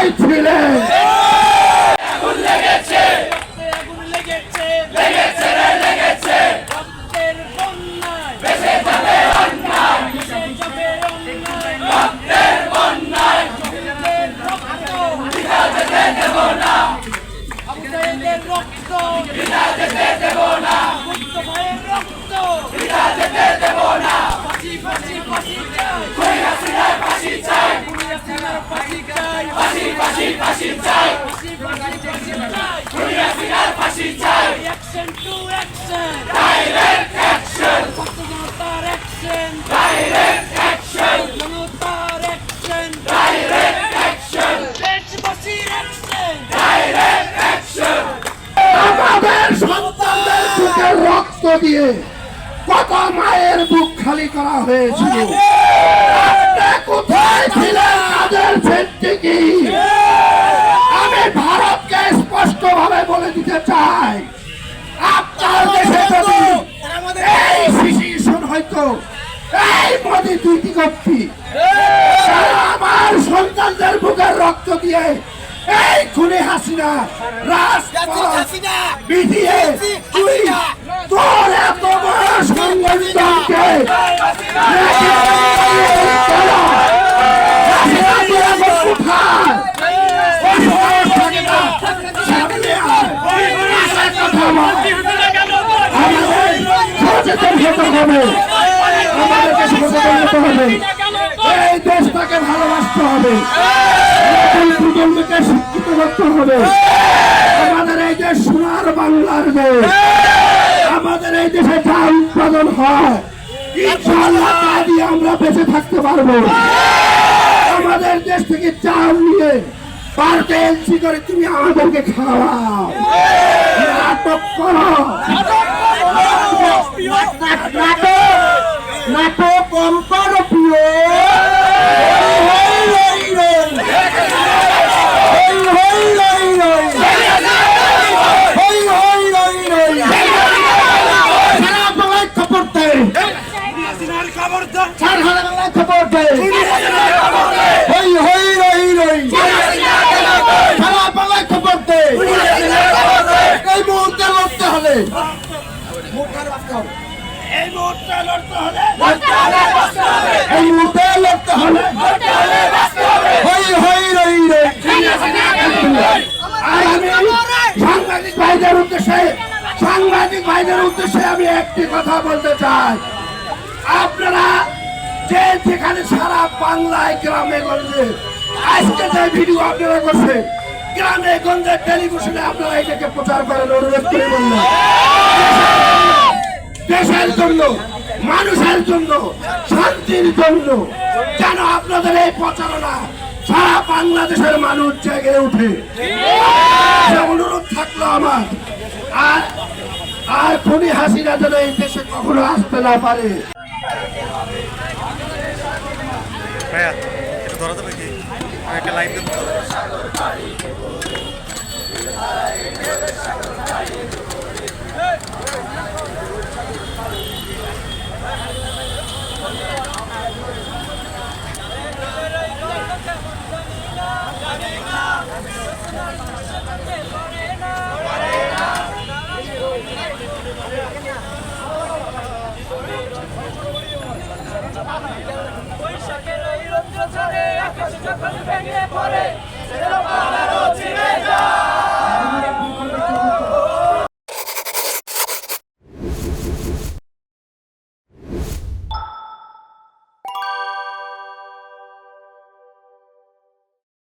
কোথায় ছিলেন ফাঁসি ফাঁসি চাই। ফাঁসি ফাঁসি ফাঁসি চাই। কই হাসিনার ফাঁসি চাই action to action direct action জনতার অ্যাকশন ডাইরেক্ট অ্যাকশন জনতার অ্যাকশন ডাইরেক্ট অ্যাকশন দেশবাসীর অ্যাকশন ডাইরেক্ট অ্যাকশন আমাদের সন্তানদের বুকের রক্ত দিয়ে কত মায়ের বুক খালি করা হয়েছিল? দুইটি কপি। আমার সন্তানদের বুকের রক্ত দিয়ে এই খুনে হাসিনা রাজপথ বিধিয়ে তুই তোর এত বড় সংগঠনকে সচেতন হতে হবে। আমাদেরকে সচেতন হবে। এই দেশটাকে ভালোবাসতে হবে। নতুন প্রজন্মকে শিক্ষিত করতে হবে। আমাদের এই দেশ সোনার বাংলার দেশ। আমাদের এই দেশে যা উৎপাদন হয় ইনশাআল্লাহ তা দিয়ে আমরা বেঁচে থাকতে পারব। আমাদের দেশ থেকে চাল নিয়ে পার্কে এলসি করে তুমি আমাদেরকে খাওয়াও। নাটক করো নাটক নাটক কম করো প্রিয় খবর দেয় চার হাজার বাংলায় খবর দেয় হই হই রই রই সারা বাংলায় খবর দেয় এই মুহূর্তে লড়তে হলে এই মুহূর্তে লড়তে হলে এই মুহূর্তে লড়তে হলে হই হই রই রই। আর আমি সাংবাদিক ভাইদের উদ্দেশ্যে সাংবাদিক ভাইদের উদ্দেশ্যে আমি একটি কথা বলতে চাই। আপনারা যে যেখানে সারা বাংলায় গ্রামে গঞ্জে আজকে যে ভিডিও আপনারা করছেন গ্রামে গঞ্জে টেলিভিশনে আপনারা এটাকে প্রচার করেন অনুরোধ করে বললেন দেশের জন্য। মানুষের জন্য, শান্তির জন্য যেন আপনাদের এই প্রচারণা সারা বাংলাদেশের মানুষ জেগে উঠে। অনুরোধ থাকল আমার। আর আর খুনি হাসিনা যেন এই দেশে কখনো আসতে না পারে।